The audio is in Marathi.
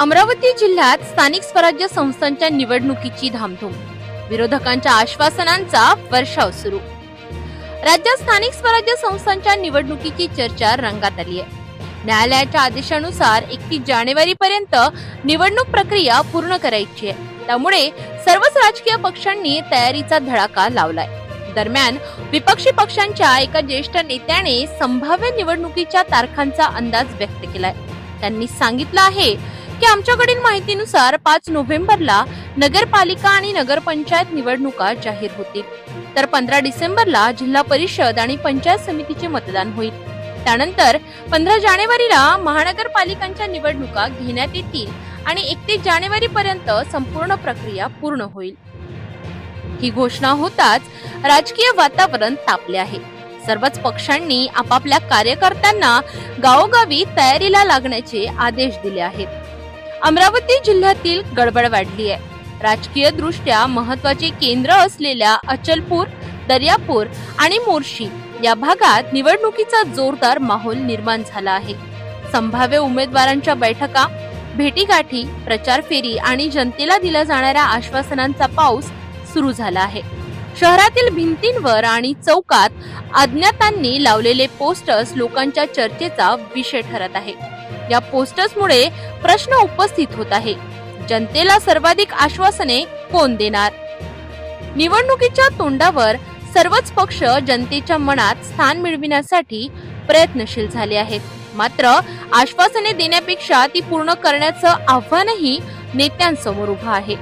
अमरावती जिल्ह्यात स्थानिक स्वराज्य संस्थांच्या निवडणुकीची धामधूम. विरोधकांच्या आश्वासनांचा वर्षाव सुरू. राज्यात स्थानिक स्वराज्य संस्थांच्या निवडणुकीची चर्चा रंगात आली आहे. न्यायालयाच्या आदेशानुसार एकतीस जानेवारी पर्यंत निवडणूक प्रक्रिया पूर्ण करायची आहे. त्यामुळे सर्वच राजकीय पक्षांनी तयारीचा धडाका लावलाय. दरम्यान विपक्षी पक्षांच्या एका ज्येष्ठ नेत्याने संभाव्य निवडणुकीच्या तारखांचा अंदाज व्यक्त केलाय. त्यांनी सांगितलं आहे की आमच्याकडील माहितीनुसार पाच नोव्हेंबरला नगरपालिका आणि नगरपंचायत निवडणुका जाहीर होतील. तर पंधरा डिसेंबरला जिल्हा परिषद आणि पंचायत समितीचे मतदान होईल. त्यानंतर पंधरा जानेवारीला महानगरपालिकांच्या निवडणुका घेण्यात येतील आणि एकतीस जानेवारी पर्यंत संपूर्ण प्रक्रिया पूर्ण होईल. ही घोषणा होताच राजकीय वातावरण तापले आहे. सर्वच पक्षांनी आपापल्या कार्यकर्त्यांना गावोगावी तयारीला लागण्याचे आदेश दिले आहेत. अमरावती जिल्ह्यातील गडबड वाढली आहे. राजकीय दृष्ट्या महत्त्वाचे केंद्र असलेल्या अचलपूर दर्यापूर आणि मोर्शी या भागात निवडणुकीचा जोरदार माहोल निर्माण झाला आहे. संभाव्य उमेदवारांच्या बैठका भेटीगाठी प्रचार फेरी आणि जनतेला दिल्या जाणाऱ्या आश्वासनांचा पाऊस सुरू झाला आहे. शहरातील भिंतींवर आणि चौकात अज्ञातांनी लावलेले पोस्टर्स लोकांच्या चर्चेचा विषय ठरत आहे. या पोस्टर्समुळे प्रश्न उपस्थित होत आहे. जनतेला सर्वाधिक आश्वासने कोण देणार? निवडणुकीच्या तोंडावर सर्वच पक्ष जनतेच्या मनात स्थान मिळविण्यासाठी प्रयत्नशील झाले आहेत. मात्र आश्वासने देण्यापेक्षा ती पूर्ण करण्याचं आव्हानही नेत्यांसमोर उभं आहे.